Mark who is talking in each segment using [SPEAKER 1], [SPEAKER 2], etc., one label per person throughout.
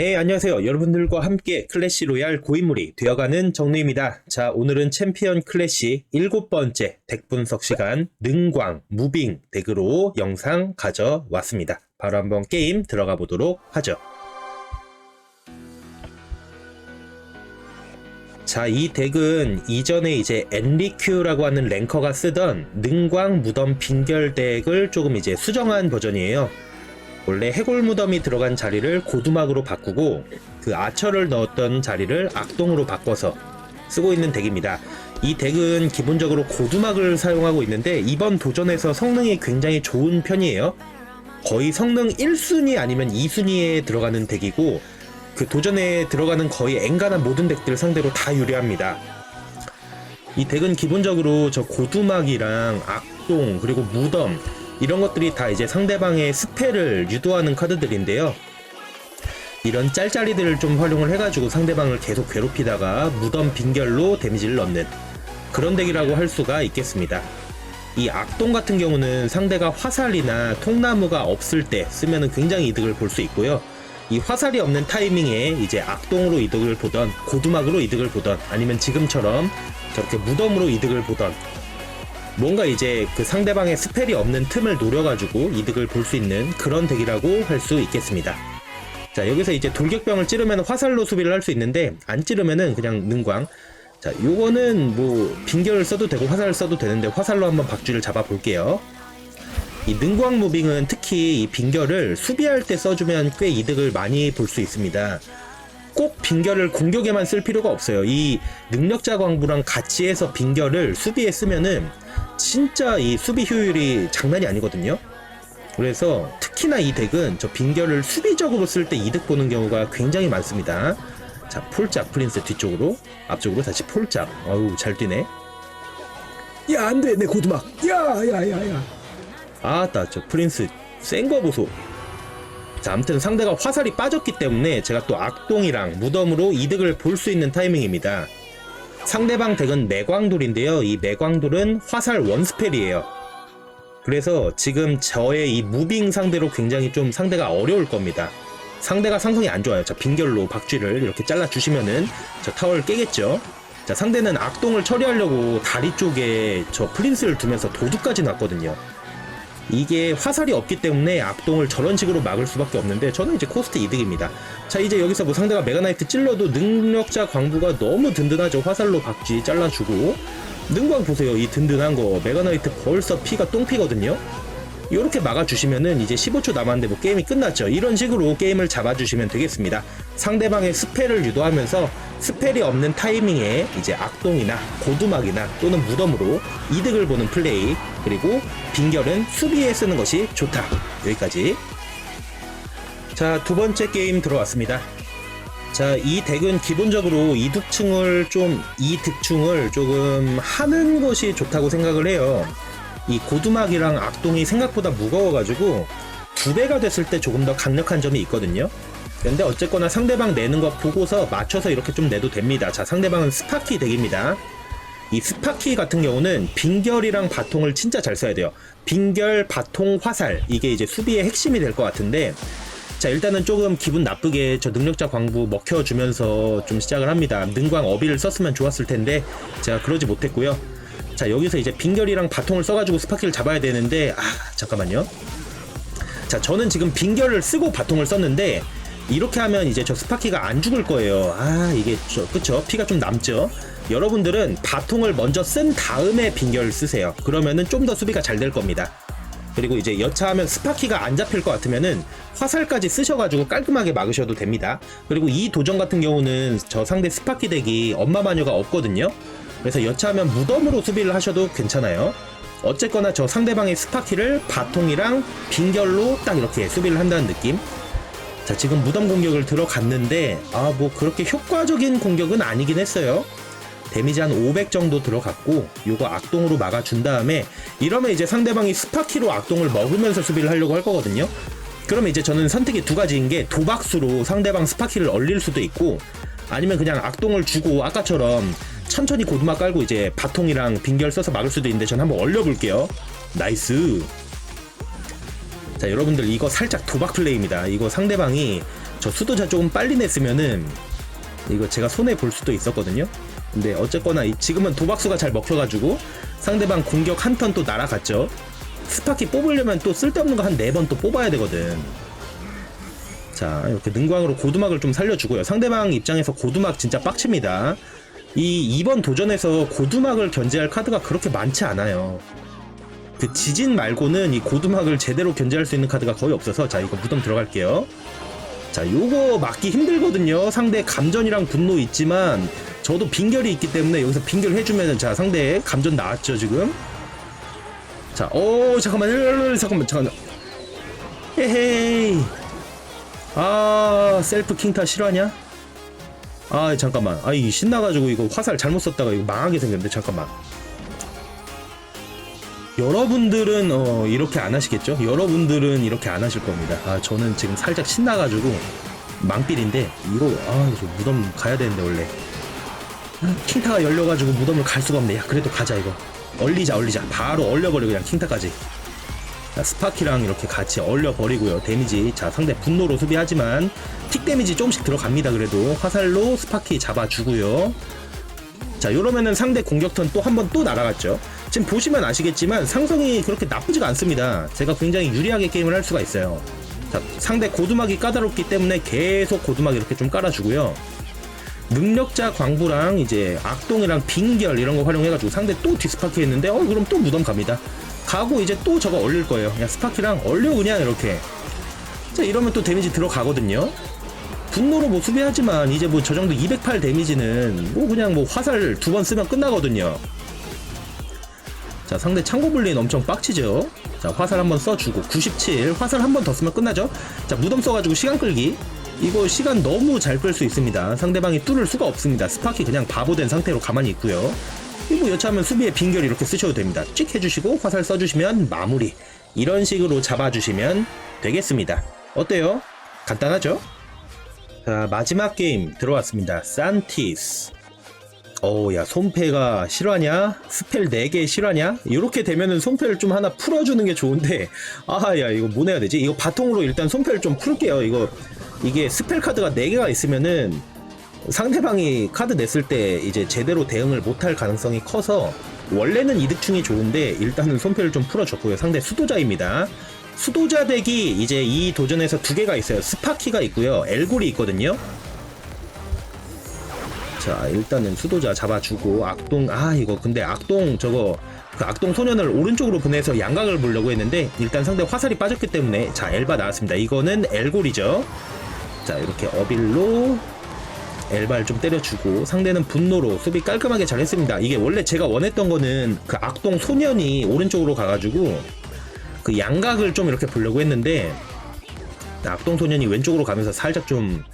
[SPEAKER 1] 네, 안녕하세요. 여러분들과 함께 클래시 로얄 고인물이 되어가는 정루입니다. 자, 오늘은 챔피언 클래시 일곱 번째 덱 분석 시간 능광, 무빙 덱으로 영상 가져왔습니다. 바로 한번 게임 들어가 보도록 하죠. 자, 이 덱은 이전에 이제 엔리큐라고 하는 랭커가 쓰던 능광 무덤 빙결 덱을 조금 이제 수정한 버전이에요. 원래 해골 무덤이 들어간 자리를 고두막으로 바꾸고 그 아처를 넣었던 자리를 악동으로 바꿔서 쓰고 있는 덱입니다. 이 덱은 기본적으로 고두막을 사용하고 있는데 이번 도전에서 성능이 굉장히 좋은 편이에요. 거의 성능 1순위 아니면 2순위에 들어가는 덱이고 그 도전에 들어가는 거의 엔간한 모든 덱들 상대로 다 유리합니다. 이 덱은 기본적으로 저 고두막이랑 악동 그리고 무덤 이런 것들이 다 이제 상대방의 스펠을 유도하는 카드들인데요. 이런 짤짤이들을 좀 활용을 해가지고 상대방을 계속 괴롭히다가 무덤 빙결로 데미지를 넣는 그런 덱이라고 할 수가 있겠습니다. 이 악동 같은 경우는 상대가 화살이나 통나무가 없을 때 쓰면 굉장히 이득을 볼 수 있고요. 이 화살이 없는 타이밍에 이제 악동으로 이득을 보던 고두막으로 이득을 보던 아니면 지금처럼 저렇게 무덤으로 이득을 보던 뭔가 이제 그 상대방의 스펠이 없는 틈을 노려가지고 이득을 볼 수 있는 그런 덱이라고 할 수 있겠습니다. 자 여기서 이제 돌격병을 찌르면 화살로 수비를 할 수 있는데 안 찌르면은 그냥 능광 자 요거는 뭐 빙결을 써도 되고 화살을 써도 되는데 화살로 한번 박쥐를 잡아 볼게요. 이 능광 무빙은 특히 이 빙결을 수비할 때 써주면 꽤 이득을 많이 볼 수 있습니다. 꼭 빙결을 공격에만 쓸 필요가 없어요. 이 능력자 광부랑 같이 해서 빙결을 수비에 쓰면은 진짜 이 수비 효율이 장난이 아니거든요. 그래서 특히나 이 덱은 저 빙결을 수비적으로 쓸 때 이득 보는 경우가 굉장히 많습니다. 자, 폴짝 프린스 뒤쪽으로, 앞쪽으로 다시 폴짝. 어우, 잘 뛰네.
[SPEAKER 2] 야, 안 돼, 내 고두막. 야, 야, 야, 야.
[SPEAKER 1] 아따, 저 프린스 센 거 보소. 자, 아무튼 상대가 화살이 빠졌기 때문에 제가 또 악동이랑 무덤으로 이득을 볼 수 있는 타이밍입니다. 상대방 덱은 매광돌인데요. 이 매광돌은 화살 원스펠이에요. 그래서 지금 저의 이 무빙 상대로 굉장히 좀 상대가 어려울 겁니다. 상대가 상성이 안 좋아요. 자, 빙결로 박쥐를 이렇게 잘라주시면은 저 타워를 깨겠죠. 자, 상대는 악동을 처리하려고 다리 쪽에 저 프린스를 두면서 도둑까지 놨거든요. 이게 화살이 없기 때문에 악동을 저런 식으로 막을 수밖에 없는데 저는 이제 코스트 이득입니다. 자 이제 여기서 뭐 상대가 메가나이트 찔러도 능력자 광부가 너무 든든하죠. 화살로 박쥐 잘라주고 능광 보세요. 이 든든한 거 메가나이트 벌써 피가 똥피거든요. 이렇게 막아주시면은 이제 15초 남았는데 뭐 게임이 끝났죠. 이런 식으로 게임을 잡아주시면 되겠습니다. 상대방의 스펠을 유도하면서 스펠이 없는 타이밍에 이제 악동이나 고두막이나 또는 무덤으로 이득을 보는 플레이 그리고 빙결은 수비에 쓰는 것이 좋다. 여기까지. 자, 두 번째 게임 들어왔습니다. 자, 이 덱은 기본적으로 이득충을 좀, 이득충을 조금 하는 것이 좋다고 생각을 해요. 이 고두막이랑 악동이 생각보다 무거워가지고 두 배가 됐을 때 조금 더 강력한 점이 있거든요. 근데 어쨌거나 상대방 내는 거 보고서 맞춰서 이렇게 좀 내도 됩니다. 자, 상대방은 스파키 덱입니다. 이 스파키 같은 경우는 빙결이랑 바통을 진짜 잘 써야 돼요. 빙결, 바통, 화살. 이게 이제 수비의 핵심이 될 것 같은데, 자, 일단은 조금 기분 나쁘게 저 능력자 광부 먹혀주면서 좀 시작을 합니다. 능광 어비를 썼으면 좋았을 텐데, 제가 그러지 못했고요. 자, 여기서 이제 빙결이랑 바통을 써가지고 스파키를 잡아야 되는데, 아, 잠깐만요. 자, 저는 지금 빙결을 쓰고 바통을 썼는데, 이렇게 하면 이제 저 스파키가 안 죽을 거예요. 아, 이게 저, 그쵸? 피가 좀 남죠? 여러분들은 바통을 먼저 쓴 다음에 빙결을 쓰세요. 그러면은 좀 더 수비가 잘 될 겁니다. 그리고 이제 여차하면 스파키가 안 잡힐 것 같으면은 화살까지 쓰셔가지고 깔끔하게 막으셔도 됩니다. 그리고 이 도전 같은 경우는 저 상대 스파키 덱이 엄마 마녀가 없거든요. 그래서 여차하면 무덤으로 수비를 하셔도 괜찮아요. 어쨌거나 저 상대방의 스파키를 바통이랑 빙결로 딱 이렇게 수비를 한다는 느낌. 자, 지금 무덤 공격을 들어갔는데, 아, 뭐 그렇게 효과적인 공격은 아니긴 했어요. 데미지 한 500 정도 들어갔고, 요거 악동으로 막아준 다음에, 이러면 이제 상대방이 스파키로 악동을 먹으면서 수비를 하려고 할 거거든요. 그러면 이제 저는 선택이 두 가지인 게 도박수로 상대방 스파키를 얼릴 수도 있고, 아니면 그냥 악동을 주고 아까처럼 천천히 고두막 깔고 이제 바통이랑 빙결 써서 막을 수도 있는데 전 한번 얼려볼게요. 나이스. 자 여러분들 이거 살짝 도박 플레이입니다. 이거 상대방이 저 수도자 조금 빨리 냈으면은 이거 제가 손해 볼 수도 있었거든요. 근데 어쨌거나 이- 지금은 도박수가 잘 먹혀가지고 상대방 공격 한 턴 또 날아갔죠. 스파키 뽑으려면 또 쓸데없는 거 한 네 번 또 뽑아야 되거든. 자 이렇게 능광으로 고두막을 좀 살려주고요. 상대방 입장에서 고두막 진짜 빡칩니다. 이 이번 도전에서 고두막을 견제할 카드가 그렇게 많지 않아요. 그 지진 말고는 이 고두막을 제대로 견제할 수 있는 카드가 거의 없어서 자 이거 무덤 들어갈게요. 자 요거 막기 힘들거든요. 상대 감전이랑 분노 있지만 저도 빙결이 있기 때문에 여기서 빙결 해주면은 자 상대 감전 나왔죠 지금. 자, 오 잠깐만, 으르르르, 잠깐만, 잠깐만. 헤헤이. 아 셀프 킹타 실화냐? 아 잠깐만, 아이 신나가지고 이거 화살 잘못 썼다가 이거 망하게 생겼는데 잠깐만. 여러분들은 어, 이렇게 안 하시겠죠? 여러분들은 이렇게 안 하실 겁니다. 아 저는 지금 살짝 신나가지고 망필인데 이거 아 이거 무덤 가야 되는데 원래 킹타가 열려가지고 무덤을 갈 수가 없네. 야 그래도 가자 이거. 얼리자 얼리자. 바로 얼려버리고 그냥 킹타까지. 자, 스파키랑 이렇게 같이 얼려버리고요. 데미지 자 상대 분노로 수비하지만 틱 데미지 조금씩 들어갑니다. 그래도 화살로 스파키 잡아주고요. 자, 요러면은 상대 공격턴 또 한 번 또 날아갔죠. 지금 보시면 아시겠지만 상성이 그렇게 나쁘지가 않습니다. 제가 굉장히 유리하게 게임을 할 수가 있어요. 자, 상대 고두막이 까다롭기 때문에 계속 고두막 이렇게 좀 깔아주고요. 능력자 광부랑 이제 악동이랑 빙결 이런 거 활용해가지고 상대 또 뒤스파키 했는데 어 그럼 또 무덤 갑니다. 가고 이제 또 저거 얼릴 거예요. 야 스파키랑 얼려 그냥 이렇게. 자 이러면 또 데미지 들어가거든요. 분노로 뭐 수비하지만 이제 뭐 저 정도 208 데미지는 뭐 그냥 뭐 화살 두 번 쓰면 끝나거든요. 자 상대 창고불린 엄청 빡치죠. 자 화살 한 번 써주고 97 화살 한 번 더 쓰면 끝나죠. 자 무덤 써가지고 시간 끌기. 이거 시간 너무 잘 끌 수 있습니다. 상대방이 뚫을 수가 없습니다. 스파키 그냥 바보 된 상태로 가만히 있고요. 이거 여차하면 수비에 빙결 이렇게 쓰셔도 됩니다. 찍 해주시고 화살 써주시면 마무리. 이런 식으로 잡아주시면 되겠습니다. 어때요? 간단하죠? 자, 마지막 게임 들어왔습니다. 산티스. 어우, 야, 손패가 실화냐? 스펠 4개 실화냐? 이렇게 되면은 손패를 좀 하나 풀어주는 게 좋은데, 아, 야, 이거 뭐 내야 되지? 이거 바통으로 일단 손패를 좀 풀게요. 이거, 이게 스펠 카드가 4개가 있으면은 상대방이 카드 냈을 때 이제 제대로 대응을 못할 가능성이 커서 원래는 이득충이 좋은데 일단은 손패를 좀 풀어줬고요. 상대 수도자입니다. 수도자 덱이 이제 이 도전에서 두 개가 있어요. 스파키가 있고요. 엘골이 있거든요. 자 일단은 수도자 잡아주고 악동 아 이거 근데 악동 저거 그 악동 소년을 오른쪽으로 보내서 양각을 보려고 했는데 일단 상대 화살이 빠졌기 때문에 자 엘바 나왔습니다 이거는 엘골이죠 자 이렇게 어빌로 엘바를 좀 때려주고 상대는 분노로 수비 깔끔하게 잘 했습니다 이게 원래 제가 원했던 거는 그 악동 소년이 오른쪽으로 가가지고 그 양각을 좀 이렇게 보려고 했는데 악동 소년이 왼쪽으로 가면서 살짝 좀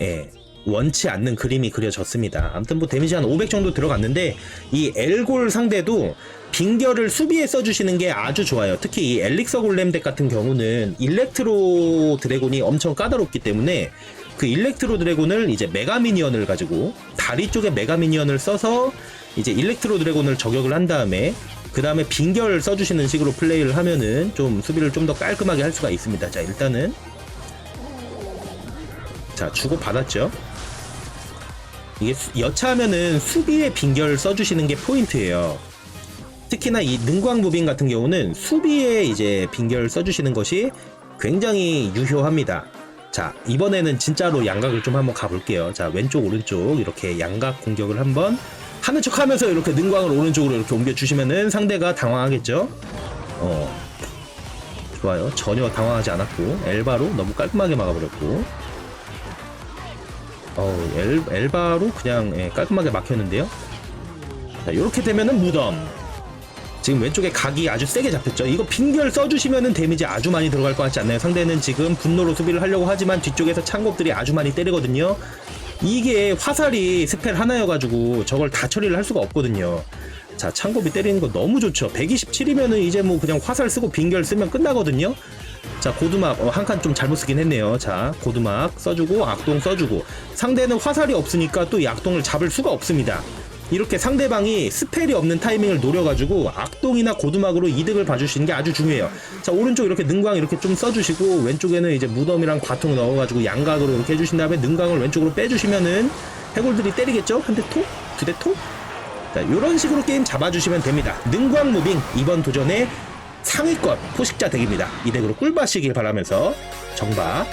[SPEAKER 1] 예, 원치 않는 그림이 그려졌습니다. 아무튼 뭐 데미지 한 500 정도 들어갔는데 이 엘골 상대도 빙결을 수비에 써주시는 게 아주 좋아요. 특히 이 엘릭서 골렘 덱 같은 경우는 일렉트로 드래곤이 엄청 까다롭기 때문에 그 일렉트로 드래곤을 이제 메가 미니언을 가지고 다리 쪽에 메가 미니언을 써서 이제 일렉트로 드래곤을 저격을 한 다음에 그 다음에 빙결 써주시는 식으로 플레이를 하면은 좀 수비를 좀 더 깔끔하게 할 수가 있습니다. 자 일단은 자 주고 받았죠. 이게 수- 여차하면은 수비에 빙결 써주시는 게 포인트예요. 특히나 이 능광 무빙 같은 경우는 수비에 이제 빙결 써주시는 것이 굉장히 유효합니다. 자 이번에는 진짜로 양각을 좀 한번 가볼게요. 자 왼쪽 오른쪽 이렇게 양각 공격을 한번 하는 척 하면서 이렇게 능광을 오른쪽으로 이렇게 옮겨주시면은 상대가 당황하겠죠. 어 좋아요. 전혀 당황하지 않았고 엘바로 너무 깔끔하게 막아버렸고 어 엘, 엘바로 그냥 예, 깔끔하게 막혔는데요. 자, 이렇게 되면은 무덤. 지금 왼쪽에 각이 아주 세게 잡혔죠. 이거 빙결 써주시면은 데미지 아주 많이 들어갈 것 같지 않나요? 상대는 지금 분노로 수비를 하려고 하지만 뒤쪽에서 창곱들이 아주 많이 때리거든요. 이게 화살이 스펠 하나여가지고 저걸 다 처리를 할 수가 없거든요. 자, 창곱이 때리는 거 너무 좋죠. 127이면은 이제 뭐 그냥 화살 쓰고 빙결 쓰면 끝나거든요. 자 고두막 어, 한칸 좀 잘못 쓰긴 했네요 자 고두막 써주고 악동 써주고 상대는 화살이 없으니까 또 이 악동을 잡을 수가 없습니다 이렇게 상대방이 스펠이 없는 타이밍을 노려가지고 악동이나 고두막으로 이득을 봐주시는 게 아주 중요해요. 자 오른쪽 이렇게 능광 이렇게 좀 써주시고 왼쪽에는 이제 무덤이랑 바통 넣어가지고 양각으로 이렇게 해주신 다음에 능광을 왼쪽으로 빼주시면은 해골들이 때리겠죠? 한 대 톡? 두 대 톡? 자 이런 식으로 게임 잡아주시면 됩니다. 능광 무빙 이번 도전의 상위권 포식자 덱입니다. 이 덱으로 꿀 봐시길 바라면서 정바